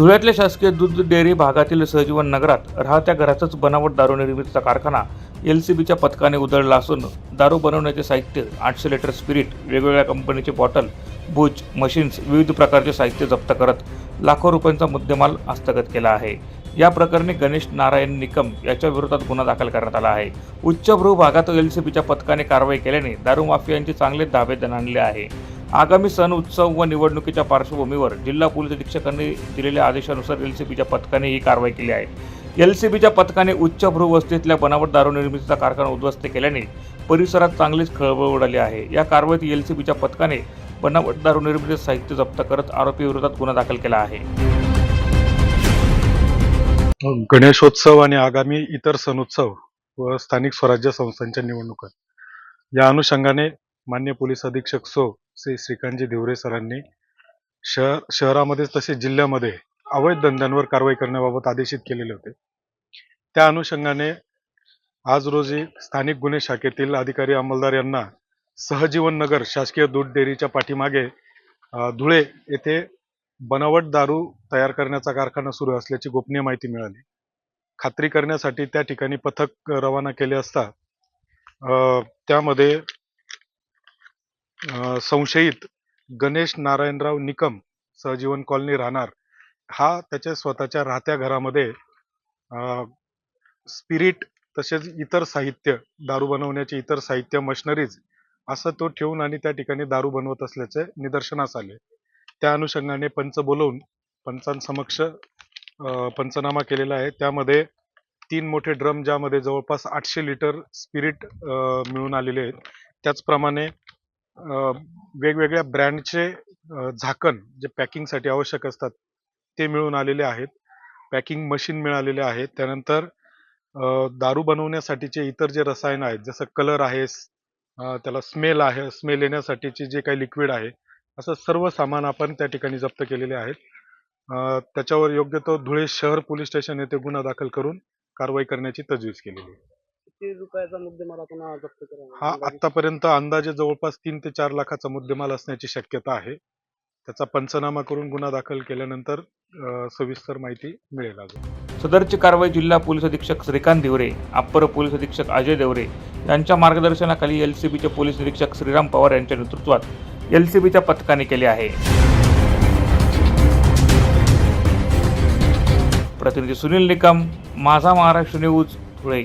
धुळ्यातल्या शासकीय दूध डेअरी भागातील सहजीवन नगरात राहत्या घरातच बनावट दारू निर्मितीचा कारखाना एल सी बीच्या पथकाने उधळला असून दारू बनवण्याचे साहित्य आठशे लिटर स्पिरिट वेगवेगळ्या कंपनीचे बॉटल बुच मशीन्स विविध प्रकारचे साहित्य जप्त करत लाखो रुपयांचा मुद्देमाल हस्तगत केला आहे. या प्रकरणी गणेश नारायण निकम याच्या विरोधात गुन्हा दाखल करण्यात आला आहे. उच्चभ्रू भागात एल सी बीच्या पथकाने कारवाई केल्याने दारू माफियांचे चांगले धाबे आणले आहे. आगामी सण उत्सव व निवडणुकीच्या पार्श्वभूमीवर जिल्हा पोलीस अधीक्षकांनी दिलेल्या आदेशानुसार एल सी बीच्या पथकाने ही कारवाई केली आहे. एल सी बीच्या पथकाने उच्च वस्तीतल्या बनावट दारू निर्मितीचा कारखाना उद्ध्वस्त केल्याने परिसरात चांगलीच खळबळ उडाली आहे. या कारवाईत एल सी बीच्या पथकाने बनावट दारू निर्मितीचे साहित्य जप्त करत आरोपी विरोधात गुन्हा दाखल केला आहे. गणेशोत्सव आणि आगामी इतर सणोत्सव व स्थानिक स्वराज्य संस्थांच्या निवडणुका. या अनुषंगाने मान्य पोलीस अधीक्षक सो श्री श्रीकांतजी देवरे सरांनी शहर शहरामध्येच तसेच जिल्ह्यामध्ये अवैध धंद्यांवर कारवाई करण्याबाबत आदेशित केलेले होते. त्या अनुषंगाने आज रोजी स्थानिक गुन्हे शाखेतील अधिकारी अंमलदार यांना सहजीवन नगर शासकीय दूध डेअरीच्या पाठीमागे धुळे येथे बनावट दारू तयार करण्याचा कारखाना सुरू असल्याची गोपनीय माहिती मिळाली. खात्री करण्यासाठी त्या ठिकाणी पथक रवाना केले असता त्यामध्ये संशयित गणेश नारायणराव निकम सहजीवन कॉलनी राहणार. हा त्याच्या स्वतःच्या राहत्या घरामध्ये स्पिरिट तसेच इतर साहित्य दारू बनवण्याचे इतर साहित्य मशिनरीज असं तो ठेवून आणि त्या ठिकाणी दारू बनवत असल्याचे निदर्शनास आले. त्या अनुषंगाने पंच बोलवून पंचांसमक्ष पंचनामा केलेला आहे. त्यामध्ये तीन मोठे ड्रम ज्यामध्ये जवळपास आठशे लिटर स्पिरिट मिळून आलेले आहेत. त्याचप्रमाणे वेगवेगळ्या ब्रँडचे झाकण जे पॅकिंगसाठी आवश्यक असतात ते मिळून आलेले आहेत. पॅकिंग मशीन मिळालेले आहेत. त्यानंतर दारू बनवण्यासाठीचे इतर जे रसायन आहेत जसं कलर आहे त्याला स्मेल आहे स्मेल येण्यासाठीचे जे काही लिक्विड आहे असं सर्व सामान आपण त्या ठिकाणी जप्त केलेले आहेत. त्याच्यावर योग्य तो धुळे शहर पोलीस स्टेशन येथे गुन्हा दाखल करून कारवाई करण्याची तजवीज केलेली आहे. किती रुपयाचा मुद्देमाल आपण हा जप्त केला हा आतापर्यंत अंदाजे जवळपास तीन ते चार लाखाचा मुद्देमाल असण्याची शक्यता आहे. त्याचा पंचनामा करून गुन्हा दाखल केल्यानंतर अ, सविस्तर माहिती मिळेल अजून. सदरची कारवाई जिल्हा पोलीस अधीक्षक श्रीकांत दिवरे अप्पर पोलीस अधीक्षक अजय देवरे यांच्या मार्गदर्शनाखाली एल सी बीचे पोलीस निरीक्षक श्रीराम पवार यांच्या नेतृत्वात एल सी बीच्या पथकाने केले आहे. प्रतिनिधी सुनील निकम माझा महाराष्ट्र न्यूज धुळे.